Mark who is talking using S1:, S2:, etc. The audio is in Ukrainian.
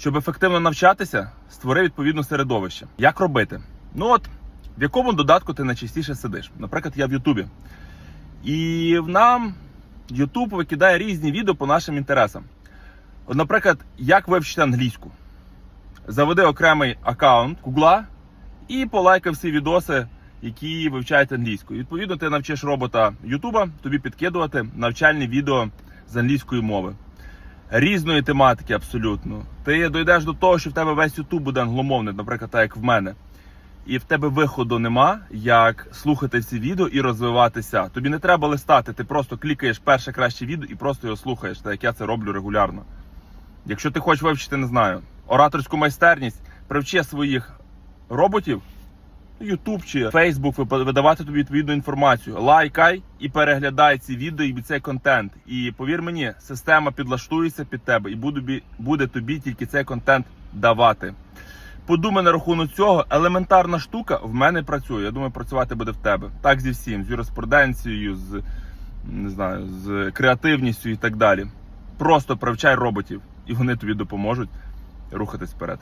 S1: Щоб ефективно навчатися, створи відповідне середовище. Як робити? Ну от в якому додатку ти найчастіше сидиш? Наприклад, я в Ютубі. І нам Ютуб викидає різні відео по нашим інтересам. От, наприклад, як вивчити англійську. Заведи окремий аккаунт Гугла і полайкай всі відоси, які вивчають англійську. Відповідно, ти навчиш робота Ютуба тобі підкидувати навчальні відео з англійської мови. Різної тематики абсолютно. Ти дійдеш до того, що в тебе весь Ютуб буде англомовний, наприклад, так як в мене. І в тебе виходу нема, як слухати ці відео і розвиватися. Тобі не треба листати, ти просто клікаєш перше краще відео і просто його слухаєш, так як я це роблю регулярно. Якщо ти хочеш вивчити, не знаю, ораторську майстерність, привчи своїх роботів, YouTube чи Facebook видавати тобі відповідну інформацію. Лайкай і переглядай ці відео і цей контент. І повір мені, система підлаштується під тебе і буде, буде тобі тільки цей контент давати. Подумай на рахунок цього, елементарна штука в мене працює. Я думаю, працювати буде в тебе. Так зі всім, з юриспруденцією, з не знаю, з креативністю і так далі. Просто привчай роботів, і вони тобі допоможуть рухатись вперед.